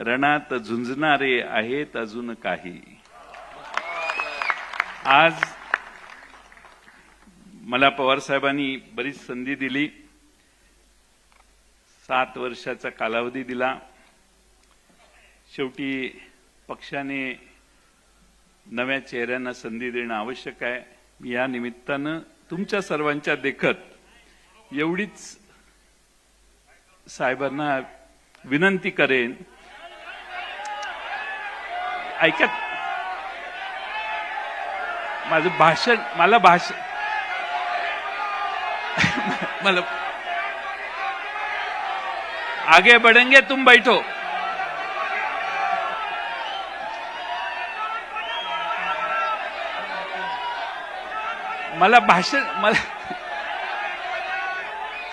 रणात झुंजणारे आहेत अजून काही. आज मला पवार साहेबांनी बरीच संधी दिली. सात वर्षाचा कालावधी दिला. शेवटी पक्षाने नव्या चेहऱ्यांना संधी देणं आवश्यक आहे. मी या निमित्तानं तुमच्या सर्वांच्या देखत एवढीच साहेबांना विनंती करेन ऐका. माझं भाषण मला भाषण मला आगे बढ़ेंगे तुम बैठो. मला भाषण मला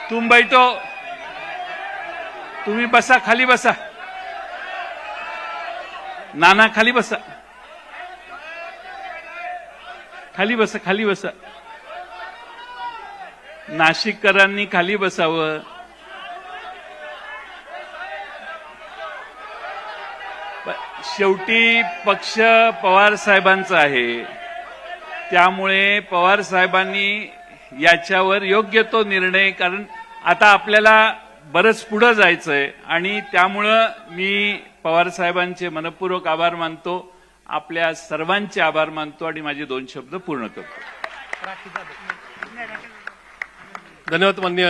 तुम बैठो. तुम्ही बसा खाली बसा. नाना खाली बसा. खाली बसा खाली बसा. नाशिककरांनी खाली बसावं. शेवटी पक्ष पवार साहेबांचा आहे. त्यामुळे पवार साहेबांनी याच्यावर योग्य तो निर्णय कारण आता आपल्याला बरंच पुढं जायचंय आणि त्यामुळं मी पवार साहेबांचे मनपूर्वक आभार मानतो आपल्या सर्वांचे आभार मानतो आणि माझे दोन शब्द पूर्ण करतो. धन्यवाद मान्य